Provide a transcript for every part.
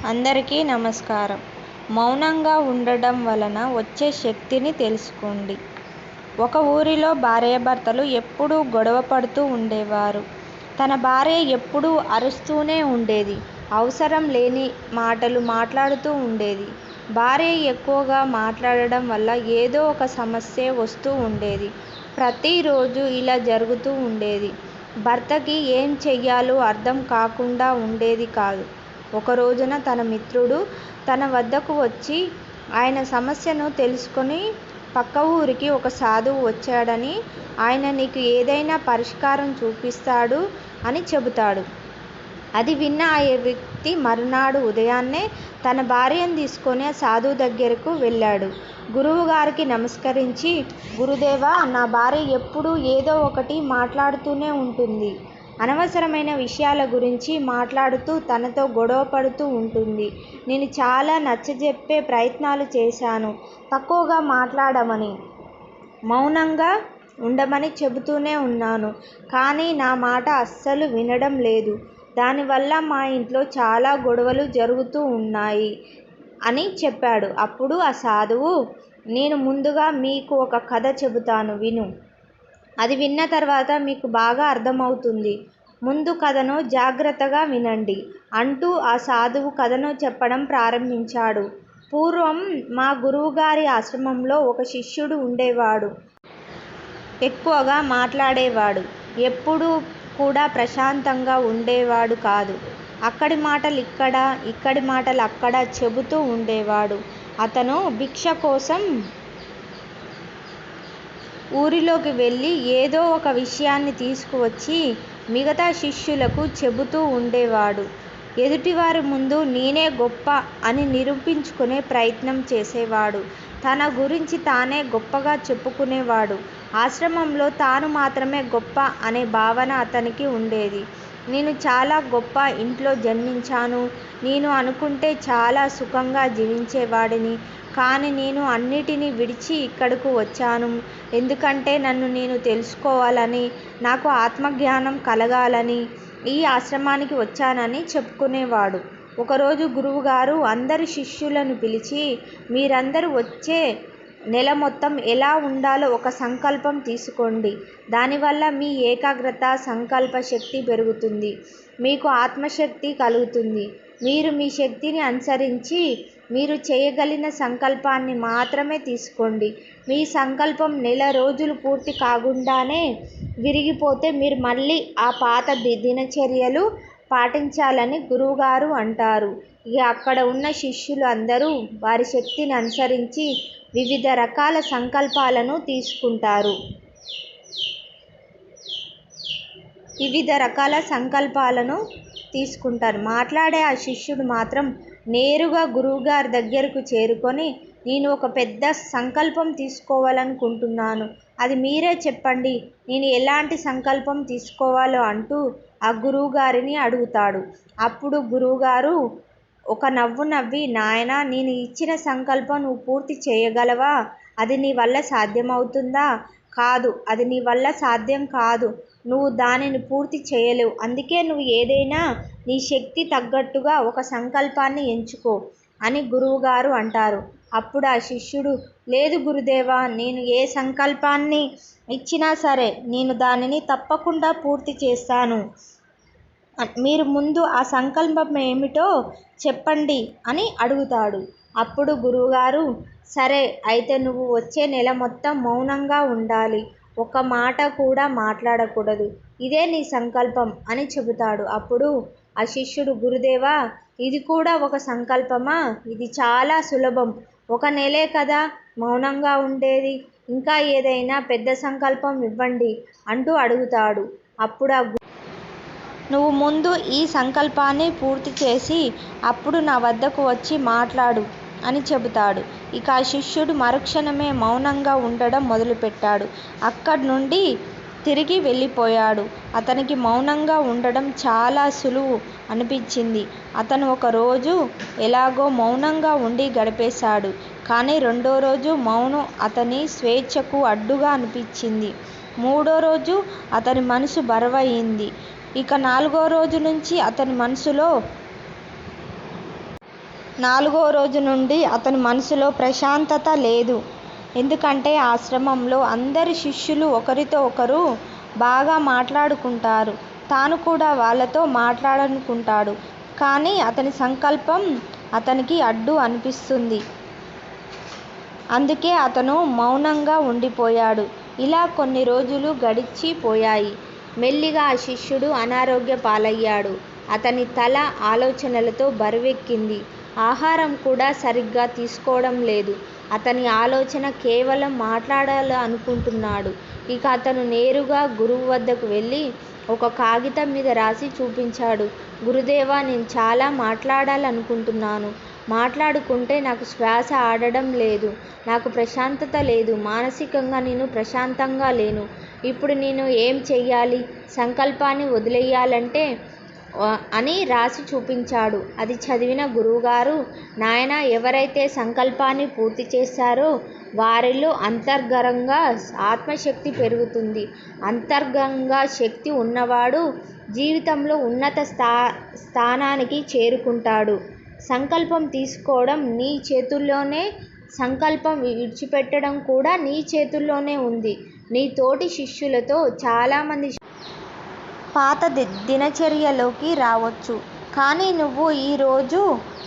అందరికీ నమస్కారం. మౌనంగా ఉండడం వలన వచ్చే శక్తిని తెలుసుకోండి. ఒక ఊరిలో భార్యాభర్తలు ఎప్పుడూ గొడవ పడుతూ ఉండేవారు. తన భార్య ఎప్పుడూ అరుస్తూనే ఉండేది. అవసరం లేని మాటలు మాట్లాడుతూ ఉండేది. భార్య ఎక్కువగా మాట్లాడడం వల్ల ఏదో ఒక సమస్య వస్తూ ఉండేది. ప్రతిరోజు ఇలా జరుగుతూ ఉండేది. భర్తకి ఏం చెయ్యాలో అర్థం కాకుండా ఉండేది కాదు. ఒక రోజున తన మిత్రుడు తన వద్దకు వచ్చి ఆయన సమస్యను తెలుసుకొని పక్క ఊరికి ఒక సాధువు వచ్చాడని ఆయన నీకు ఏదైనా పరిష్కారం చూపిస్తాడు అని చెబుతాడు. అది విన్న ఆ వ్యక్తి మరునాడు ఉదయాన్నే తన భార్యను తీసుకొని ఆ సాధువు దగ్గరకు వెళ్ళాడు. గురువు గారికి నమస్కరించి గురుదేవా నా భార్య ఎప్పుడూ ఏదో ఒకటి మాట్లాడుతూనే ఉంటుంది. అనవసరమైన విషయాల గురించి మాట్లాడుతూ తనతో గొడవ పడుతూ ఉంటుంది. నేను చాలా నచ్చజెప్పే ప్రయత్నాలు చేశాను. తక్కువగా మాట్లాడమని మౌనంగా ఉండమని చెబుతూనే ఉన్నాను. కానీ నా మాట అస్సలు వినడం లేదు. దానివల్ల మా ఇంట్లో చాలా గొడవలు జరుగుతూ ఉన్నాయి అని చెప్పాడు. అప్పుడు ఆ సాధువు నేను ముందుగా మీకు ఒక కథ చెబుతాను విను. అది విన్న తర్వాత మీకు బాగా అర్థమవుతుంది. ముందు కథను జాగ్రత్తగా వినండి. అంటూ ఆ సాధువు కథను చెప్పడం ప్రారంభించాడు. పూర్వం మా గురువుగారి ఆశ్రమంలో ఒక శిష్యుడు ఉండేవాడు. ఎక్కువగా మాట్లాడేవాడు. ఎప్పుడూ కూడా ప్రశాంతంగా ఉండేవాడు కాదు. అక్కడి మాటలు ఇక్కడ ఇక్కడి మాటలు అక్కడ చెబుతూ ఉండేవాడు. అతను భిక్ష కోసం ఊరిలోకి వెళ్ళి ఏదో ఒక విషయాన్ని తీసుకువచ్చి మిగతా శిష్యులకు చెబుతూ ఉండేవాడు. ఎదుటివారి ముందు నేనే గొప్ప అని నిరూపించుకునే ప్రయత్నం చేసేవాడు. తన గురించి తానే గొప్పగా చెప్పుకునేవాడు. ఆశ్రమంలో తాను మాత్రమే గొప్ప అనే భావన అతనికి ఉండేది. నేను చాలా గొప్ప ఇంట్లో జన్మించాను. నేను అనుకుంటే చాలా సుఖంగా జీవించేవాడిని. కానీ నేను అన్నిటినీ విడిచి ఇక్కడకు వచ్చాను. ఎందుకంటే నన్ను నేను తెలుసుకోవాలని నాకు ఆత్మజ్ఞానం కలగాలని ఈ ఆశ్రమానికి వచ్చానని చెప్పుకునేవాడు. ఒకరోజు గురువుగారు అందరి శిష్యులను పిలిచి మీరందరూ వచ్చే నెల మొత్తం ఎలా ఉండాలో ఒక సంకల్పం తీసుకోండి. దానివల్ల మీ ఏకాగ్రత సంకల్ప శక్తి పెరుగుతుంది. మీకు ఆత్మశక్తి కలుగుతుంది. మీరు మీ శక్తిని అనుసరించి మీరు చేయగలిగిన సంకల్పాన్ని మాత్రమే తీసుకోండి. మీ సంకల్పం నెల రోజులు పూర్తి కాకుండానే విరిగిపోతే మీరు మళ్ళీ ఆ పాత దినచర్యలు పాటించాలని గురువుగారు అంటారు. ఇక అక్కడ ఉన్న శిష్యులు అందరూ వారి శక్తిని అనుసరించి వివిధ రకాల సంకల్పాలను తీసుకుంటారు. వివిధ రకాల సంకల్పాలను తీసుకుంటారు. మాట్లాడే ఆ శిష్యుడు మాత్రం నేరుగా గురువుగారి దగ్గరకు చేరుకొని నేను ఒక పెద్ద సంకల్పం తీసుకోవాలనుకుంటున్నాను. అది మీరే చెప్పండి. నేను ఎలాంటి సంకల్పం తీసుకోవాలో అంటూ ఆ గురువుగారిని అడుగుతాడు. అప్పుడు గురువుగారు ఒక నవ్వు నవ్వి నాయనా నేను ఇచ్చిన సంకల్పం నువ్వు పూర్తి చేయగలవా? అది నీ వల్ల సాధ్యమవుతుందా? కాదు అది నీ వల్ల సాధ్యం కాదు. నువ్వు దానిని పూర్తి చేయలేవు. అందుకే నువ్వు ఏదైనా నీ శక్తి తగ్గట్టుగా ఒక సంకల్పాన్ని ఎంచుకో అని గురువుగారు అంటారు. అప్పుడు ఆ శిష్యుడు లేదు గురుదేవా నేను ఏ సంకల్పాన్ని ఇచ్చినా సరే నేను దానిని తప్పకుండా పూర్తి చేస్తాను. మీరు ముందు ఆ సంకల్పం ఏమిటో చెప్పండి అని అడుగుతాడు. అప్పుడు గురువుగారు సరే అయితే నువ్వు వచ్చే నెల మొత్తం మౌనంగా ఉండాలి. ఒక మాట కూడా మాట్లాడకూడదు. ఇదే నీ సంకల్పం అని చెబుతాడు. అప్పుడు ఆ శిష్యుడు గురుదేవా ఇది కూడా ఒక సంకల్పమా? ఇది చాలా సులభం. ఒక నెలే కదా మౌనంగా ఉండేది. ఇంకా ఏదైనా పెద్ద సంకల్పం ఇవ్వండి అంటూ అడుగుతాడు. అప్పుడు ఆ నువ్వు ముందు ఈ సంకల్పాన్ని పూర్తి చేసి అప్పుడు నా వద్దకు వచ్చి మాట్లాడు అని చెబుతాడు. ఇక ఆ శిష్యుడు మరుక్షణమే మౌనంగా ఉండడం మొదలుపెట్టాడు. అక్కడి నుండి తిరిగి వెళ్ళిపోయాడు. అతనికి మౌనంగా ఉండడం చాలా సులువు అనిపించింది. అతను ఒక రోజు ఎలాగో మౌనంగా ఉండి గడిపేశాడు. కానీ రెండో రోజు మౌనం అతని స్వేచ్ఛకు అడ్డుగా అనిపించింది. మూడో రోజు అతని మనసు బరువయింది ఇక నాలుగో రోజు నుంచి అతని మనసులో నాలుగో రోజు నుండి అతని మనసులో ప్రశాంతత లేదు. ఎందుకంటే ఆశ్రమంలో అందరి శిష్యులు ఒకరితో ఒకరు బాగా మాట్లాడుకుంటారు. తాను కూడా వాళ్ళతో మాట్లాడాలనుకుంటాడు. కానీ అతని సంకల్పం అతనికి అడ్డు అనిపిస్తుంది. అందుకే అతను మౌనంగా ఉండిపోయాడు. ఇలా కొన్ని రోజులు గడిచిపోయాయి మెల్లిగా ఆ శిష్యుడు అనారోగ్య పాలయ్యాడు. అతని తల ఆలోచనలతో బరువెక్కింది. ఆహారం కూడా సరిగ్గా తీసుకోవడం లేదు. అతని ఆలోచన కేవలం మాట్లాడాలనుకుంటున్నాడు. ఇక అతను నేరుగా గురువు వద్దకు వెళ్ళి ఒక కాగితం మీద రాసి చూపించాడు. గురుదేవా! నేను చాలా మాట్లాడాలనుకుంటున్నాను. మాట్లాడుకుంటే నాకు శ్వాస ఆడడం లేదు. నాకు ప్రశాంతత లేదు. మానసికంగా నేను ప్రశాంతంగా లేను. ఇప్పుడు నేను ఏం చెయ్యాలి? సంకల్పాన్ని వదిలెయ్యాలంటే అని రాసి చూపించాడు. అది చదివిన గురువుగారు నాయనా! ఎవరైతే సంకల్పాన్ని పూర్తి చేశారో వారిలో అంతర్గతంగా ఆత్మశక్తి పెరుగుతుంది. అంతర్గంగా శక్తి ఉన్నవాడు జీవితంలో ఉన్నత స్థా స్థానానికి చేరుకుంటాడు. సంకల్పం తీసుకోవడం నీ చేతుల్లోనే సంకల్పం విడిచిపెట్టడం కూడా నీ చేతుల్లోనే ఉంది. నీ తోటి శిష్యులతో చాలామంది పాత దినచర్యలోకి రావచ్చు. కానీ నువ్వు ఈరోజు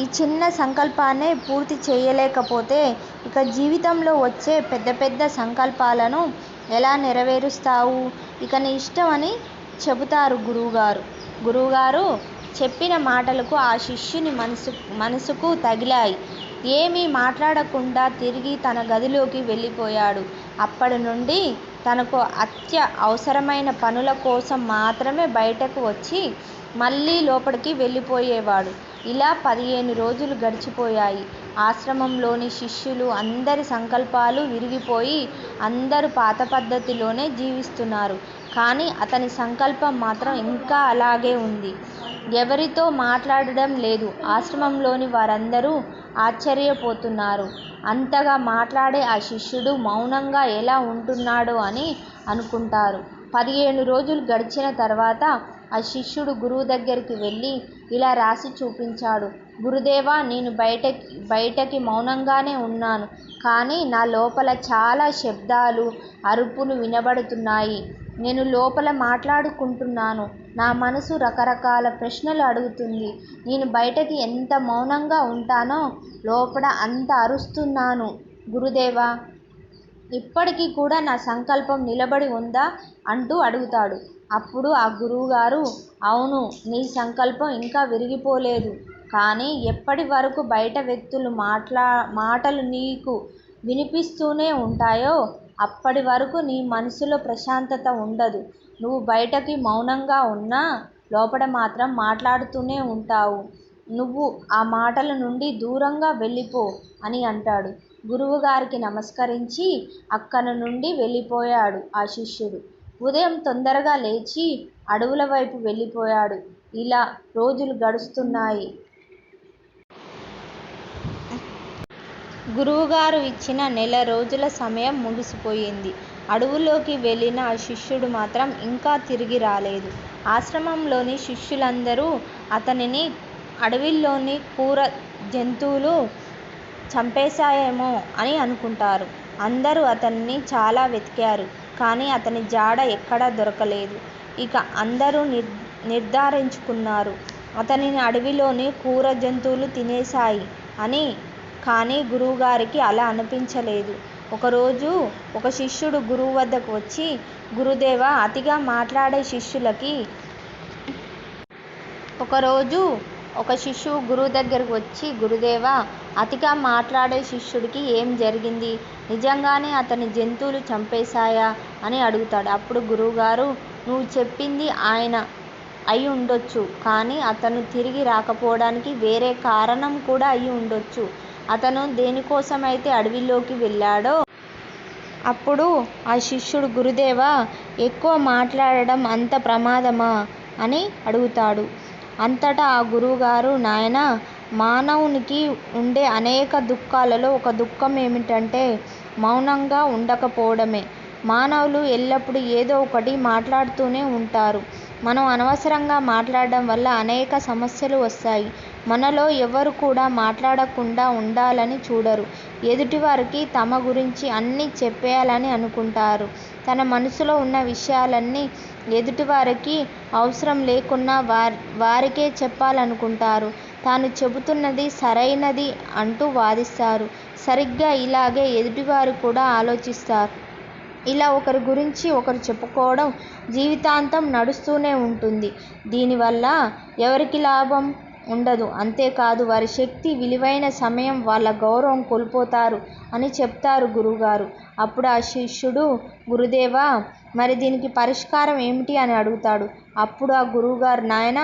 ఈ చిన్న సంకల్పాన్నే పూర్తి చేయలేకపోతే ఇక జీవితంలో వచ్చే పెద్ద పెద్ద సంకల్పాలను ఎలా నెరవేరుస్తావు? ఇక నీ ఇష్టం అని చెబుతారు గురువుగారు. గురువుగారు చెప్పిన మాటలకు ఆ శిష్యుని మనసుకు తగిలాయి. ఏమీ మాట్లాడకుండా తిరిగి తన గదిలోకి వెళ్ళిపోయాడు. అప్పటి నుండి తనకు అత్య అవసరమైన పనుల కోసం మాత్రమే బయటకు వచ్చి మళ్ళీ లోపలికి వెళ్ళిపోయేవాడు. ఇలా పదిహేను రోజులు గడిచిపోయాయి. ఆశ్రమంలోని శిష్యులు అందరి సంకల్పాలు విరిగిపోయి అందరూ పాత పద్ధతిలోనే జీవిస్తున్నారు. కానీ అతని సంకల్పం మాత్రం ఇంకా అలాగే ఉంది. ఎవరితో మాట్లాడడం లేదు. ఆశ్రమంలోని వారందరూ ఆశ్చర్యపోతున్నారు. అంతగా మాట్లాడే ఆ శిష్యుడు మౌనంగా ఎలా ఉంటున్నాడో అని అనుకుంటారు. పదిహేను రోజులు గడిచిన తర్వాత ఆ శిష్యుడు గురువు దగ్గరికి వెళ్ళి ఇలా రాసి చూపించాడు. గురుదేవా! నేను బయటికి మౌనంగానే ఉన్నాను. కానీ నా లోపల చాలా శబ్దాలు, అరుపులు వినబడుతున్నాయి. నేను లోపల మాట్లాడుకుంటున్నాను. నా మనసు రకరకాల ప్రశ్నలు అడుగుతుంది నేను బయటకి ఎంత మౌనంగా ఉంటానో లోపల అంత అరుస్తున్నాను గురుదేవా! ఇప్పటికీ కూడా నా సంకల్పం నిలబడి ఉందా? అంటూ అడుగుతాడు. అప్పుడు ఆ గురువుగారు అవును నీ సంకల్పం ఇంకా విరిగిపోలేదు. కానీ ఎప్పటి వరకు బయట మాట్లా మాటలు నీకు వినిపిస్తూనే ఉంటాయో అప్పటి వరకు నీ మనసులో ప్రశాంతత ఉండదు. నువ్వు బయటకి మౌనంగా ఉన్నా లోపల మాత్రం మాట్లాడుతూనే ఉంటావు. నువ్వు ఆ మాటల నుండి దూరంగా వెళ్ళిపో అని అంటాడు. గురువుగారికి నమస్కరించి అక్కడి నుండి వెళ్ళిపోయాడు ఆ శిష్యుడు. ఉదయం తొందరగా లేచి అడవుల వైపు వెళ్ళిపోయాడు. ఇలా రోజులు గడుస్తున్నాయి. గురువుగారు ఇచ్చిన నెల రోజుల సమయం ముగిసిపోయింది. అడవుల్లోకి వెళ్ళిన ఆ శిష్యుడు మాత్రం ఇంకా తిరిగి రాలేదు. ఆశ్రమంలోని శిష్యులందరూ అతనిని అడవిలోని క్రూర జంతువులు చంపేశాయేమో అని అనుకుంటారు. అందరూ అతన్ని చాలా వెతికారు. కానీ అతని జాడ ఎక్కడా దొరకలేదు. ఇక అందరూ నిర్ నిర్ధారించుకున్నారు అతనిని అడవిలోని క్రూర జంతువులు తినేశాయి అని. కానీ గురువుగారికి అలా అనిపించలేదు. ఒకరోజు ఒక శిష్యుడు గురువు వద్దకు వచ్చి గురుదేవా! అతిగా మాట్లాడే శిష్యులకి ఒకరోజు ఒక శిష్యువు గురువు దగ్గరకు వచ్చి గురుదేవా! అతిగా మాట్లాడే శిష్యుడికి ఏం జరిగింది? నిజంగానే అతని జంతువులు చంపేశాయా? అని అడుగుతాడు. అప్పుడు గురువుగారు నువ్వు చెప్పింది ఆయన అయి ఉండొచ్చు. కానీ అతను తిరిగి రాకపోవడానికి వేరే కారణం కూడా అయి ఉండొచ్చు. అతను దేనికోసమైతే అడవిలోకి వెళ్ళాడో అప్పుడు ఆ శిష్యుడు గురుదేవా! ఎక్కువ మాట్లాడడం అంత ప్రమాదమా? అని అడుగుతాడు. అంతటా ఆ గురువుగారు నాయన మానవునికి ఉండే అనేక దుఃఖాలలో ఒక దుఃఖం ఏమిటంటే మౌనంగా ఉండకపోవడమే. మానవులు ఎల్లప్పుడూ ఏదో ఒకటి మాట్లాడుతూనే ఉంటారు. మనం అనవసరంగా మాట్లాడడం వల్ల అనేక సమస్యలు వస్తాయి. మనలో ఎవరు కూడా మాట్లాడకుండా ఉండాలని చూడరు. ఎదుటివారికి తమ గురించి అన్నీ చెప్పేయాలని అనుకుంటారు. తన మనసులో ఉన్న విషయాలన్నీ ఎదుటివారికి అవసరం లేకున్నా వారికే చెప్పాలనుకుంటారు. తాను చెబుతున్నది సరైనది అంటూ వాదిస్తారు. సరిగ్గా ఇలాగే ఎదుటివారు కూడా ఆలోచిస్తారు. ఇలా ఒకరి గురించి ఒకరు చెప్పుకోవడం జీవితాంతం నడుస్తూనే ఉంటుంది. దీనివల్ల ఎవరికి లాభం ఉండదు. అంతేకాదు వారి శక్తి, విలువైన సమయం, వాళ్ళ గౌరవం కోల్పోతారు అని చెప్తారు గురువుగారు. అప్పుడు ఆ శిష్యుడు గురుదేవా! మరి దీనికి పరిష్కారం ఏమిటి? అని అడుగుతాడు. అప్పుడు ఆ గురువుగారు నాయన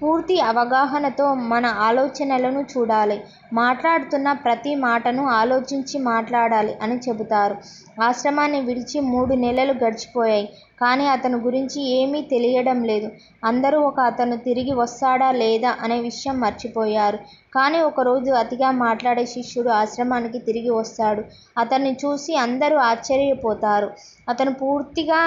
పూర్తి అవగాహనతో మన ఆలోచనలను చూడాలి. మాట్లాడుతున్న ప్రతి మాటను ఆలోచించి మాట్లాడాలి అని చెబుతారు. ఆశ్రమాన్ని విడిచి మూడు నెలలు గడిచిపోయాయి. కానీ అతను గురించి ఏమీ తెలియడం లేదు. అందరూ ఒక అతను తిరిగి వస్తాడా లేదా అనే విషయం మర్చిపోయారు. కానీ ఒకరోజు అతిగా మాట్లాడే శిష్యుడు ఆశ్రమానికి తిరిగి వస్తాడు. అతన్ని చూసి అందరూ ఆశ్చర్యపోతారు. అతను పూర్తిగా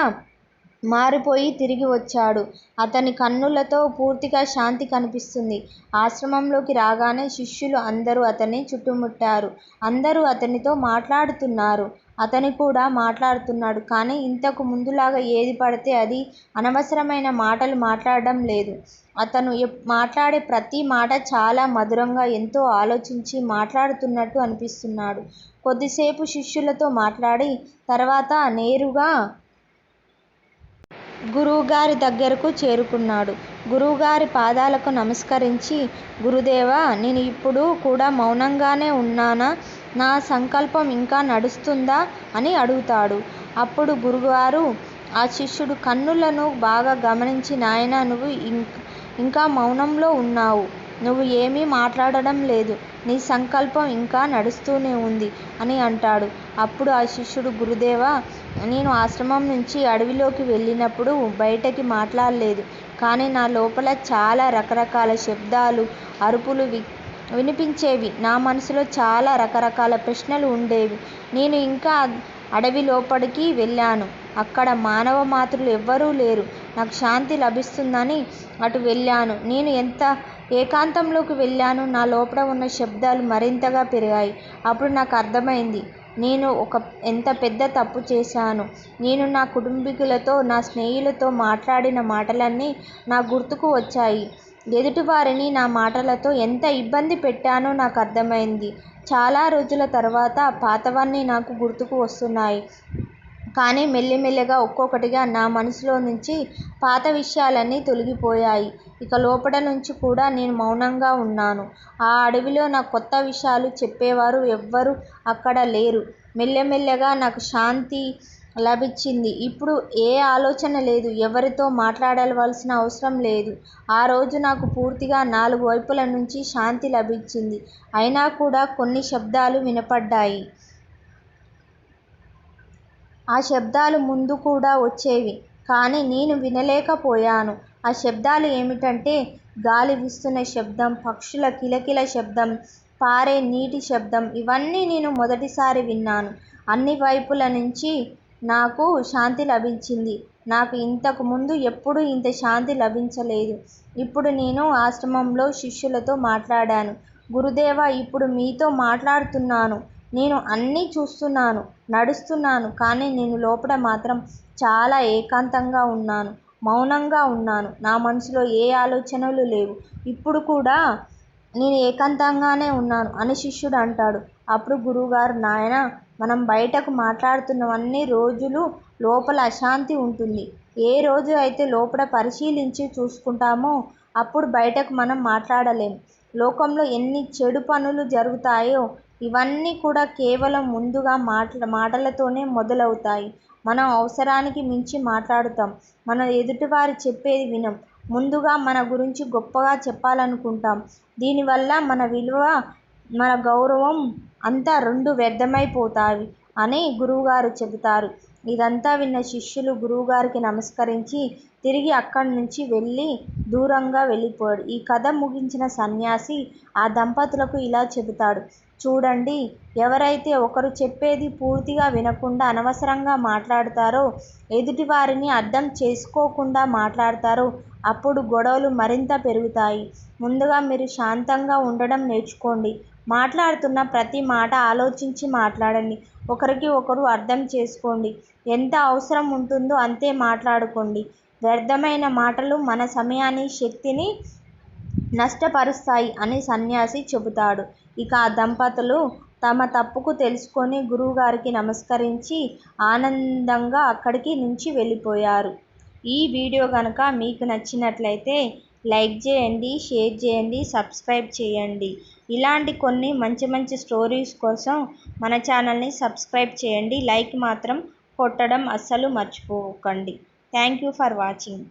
మారిపోయి తిరిగి వచ్చాడు. అతని కన్నులలో పూర్తిగా శాంతి కనిపిస్తుంది. ఆశ్రమంలోకి రాగానే శిష్యులు అందరూ అతన్ని చుట్టుముట్టారు. అందరూ అతనితో మాట్లాడుతున్నారు. అతను కూడా మాట్లాడుతున్నాడు. కానీ ఇంతకు ముందులాగా ఏది పడితే అది అనవసరమైన మాటలు మాట్లాడడం లేదు. అతను మాట్లాడే ప్రతి మాట చాలా మధురంగా ఎంతో ఆలోచించి మాట్లాడుతున్నట్టు అనిపిస్తున్నాడు. కొద్దిసేపు శిష్యులతో మాట్లాడి తర్వాత నేరుగా గురువుగారి దగ్గరకు చేరుకున్నాడు. గురువుగారి పాదాలకు నమస్కరించి గురుదేవా! నేను ఇప్పుడు కూడా మౌనంగానే ఉన్నానా? నా సంకల్పం ఇంకా నడుస్తుందా? అని అడుగుతాడు. అప్పుడు గురుగారు ఆ శిష్యుడు కన్నులను బాగా గమనించి నాయనా! నువ్వు ఇంకా మౌనంలో ఉన్నావు. నువ్వు ఏమీ మాట్లాడడం లేదు. నీ సంకల్పం ఇంకా నడుస్తూనే ఉంది అని అంటాడు. అప్పుడు ఆ శిష్యుడు గురుదేవా! నేను ఆశ్రమం నుంచి అడవిలోకి వెళ్ళినప్పుడు బయటకి మాట్లాడలేదు. కానీ నా లోపల చాలా రకరకాల శబ్దాలు, అరుపులు వినిపించేవి. నా మనసులో చాలా రకరకాల ప్రశ్నలు ఉండేవి. నేను ఇంకా అడవి లోపలికి వెళ్ళాను. అక్కడ మానవ మాత్రులు ఎవ్వరూ లేరు. నాకు శాంతి లభిస్తుందని అటు వెళ్ళాను. నేను ఎంత ఏకాంతంలోకి వెళ్ళాను నా లోపల ఉన్న శబ్దాలు మరింతగా పెరిగాయి. అప్పుడు నాకు అర్థమైంది నేను ఒక ఎంత పెద్ద తప్పు చేశాను నేను నా కుటుంబీకులతో, నా స్నేహితులతో మాట్లాడిన మాటలన్నీ నా గుర్తుకు వచ్చాయి. ఎదుటివారిని నా మాటలతో ఎంత ఇబ్బంది పెట్టానో నాకు అర్థమైంది. చాలా రోజుల తర్వాత పాతవన్నీ నాకు గుర్తుకు వస్తున్నాయి. కానీ మెల్లిమెల్లిగా ఒక్కొక్కటిగా నా మనసులో నుంచి పాత విషయాలన్నీ తొలగిపోయాయి. ఇక లోపల నుంచి కూడా నేను మౌనంగా ఉన్నాను. ఆ అడవిలో నా కొత్త విషయాలు చెప్పేవారు ఎవ్వరూ అక్కడ లేరు. మెల్లమెల్లగా నాకు శాంతి లభించింది. ఇప్పుడు ఏ ఆలోచన లేదు. ఎవరితో మాట్లాడవలసిన అవసరం లేదు. ఆ రోజు నాకు పూర్తిగా నాలుగు వైపుల నుంచి శాంతి లభించింది. అయినా కూడా కొన్ని శబ్దాలు వినపడ్డాయి. ఆ శబ్దాలు ముందు కూడా వచ్చేవి. కానీ నేను వినలేకపోయాను. ఆ శబ్దాలు ఏమిటంటే గాలి వీస్తున్న శబ్దం, పక్షుల కిలకిల శబ్దం, పారే నీటి శబ్దం. ఇవన్నీ నేను మొదటిసారి విన్నాను. అన్ని వైపుల నుంచి నాకు శాంతి లభించింది. నాకు ఇంతకు ముందు ఎప్పుడూ ఇంత శాంతి లభించలేదు. ఇప్పుడు నేను ఆశ్రమంలో శిష్యులతో మాట్లాడాను. గురుదేవా! ఇప్పుడు మీతో మాట్లాడుతున్నాను. నేను అన్నీ చూస్తున్నాను, నడుస్తున్నాను. కానీ నేను లోపల మాత్రం చాలా ఏకాంతంగా ఉన్నాను. మౌనంగా ఉన్నాను. నా మనసులో ఏ ఆలోచనలు లేవు. ఇప్పుడు కూడా నేను ఏకాంతంగానే ఉన్నాను అని శిష్యుడు అంటాడు. అప్పుడు గురువుగారు నాయన మనం బయటకు మాట్లాడుతున్నవన్నీ రోజులు లోపల అశాంతి ఉంటుంది. ఏ రోజు అయితే లోపల పరిశీలించి చూసుకుంటామో అప్పుడు బయటకు మనం మాట్లాడలేం. లోకంలో ఎన్ని చెడు పనులు జరుగుతాయో ఇవన్నీ కూడా కేవలం ముందుగా మాటలతోనే మొదలవుతాయి. మనం అవసరానికి మించి మాట్లాడుతాం. మనం ఎదుటివారు చెప్పేది వినం. ముందుగా మన గురించి గొప్పగా చెప్పాలనుకుంటాం. దీనివల్ల మన విలువ, మన గౌరవం అంతా రెండు వ్యర్థమైపోతాయి అని గురువుగారు చెబుతారు. ఇదంతా విన్న శిష్యులు గురువుగారికి నమస్కరించి తిరిగి అక్కడి నుంచి వెళ్ళి దూరంగా వెళ్ళిపోయాడు. ఈ కథ ముగించిన సన్యాసి ఆ దంపతులకు ఇలా చెబుతాడు. చూడండి ఎవరైతే ఒకరు చెప్పేది పూర్తిగా వినకుండా అనవసరంగా మాట్లాడతారో, ఎదుటివారిని అర్థం చేసుకోకుండా మాట్లాడతారో అప్పుడు గొడవలు మరింత పెరుగుతాయి. ముందుగా మీరు శాంతంగా ఉండడం నేర్చుకోండి. మాట్లాడుతున్న ప్రతి మాట ఆలోచించి మాట్లాడండి. ఒకరికి ఒకరు అర్థం చేసుకోండి. ఎంత అవసరం ఉంటుందో అంతే మాట్లాడుకోండి. వ్యర్థమైన మాటలు మన సమయాన్ని, శక్తిని నష్టపరుస్తాయి అని సన్యాసి చెబుతాడు. ఇక ఆ దంపతులు తమ తప్పుకు తెలుసుకొని గురువుగారికి నమస్కరించి ఆనందంగా అక్కడికి నుంచి వెళ్ళిపోయారు. ఈ వీడియో కనుక మీకు నచ్చినట్లయితే లైక్ చేయండి, షేర్ చేయండి, సబ్స్క్రైబ్ చేయండి. ఇలాంటి కొన్ని మంచి మంచి స్టోరీస్ కోసం మన ఛానల్ని సబ్స్క్రైబ్ చేయండి. లైక్ మాత్రం కొట్టడం అస్సలు మర్చిపోకండి. Thank you for watching.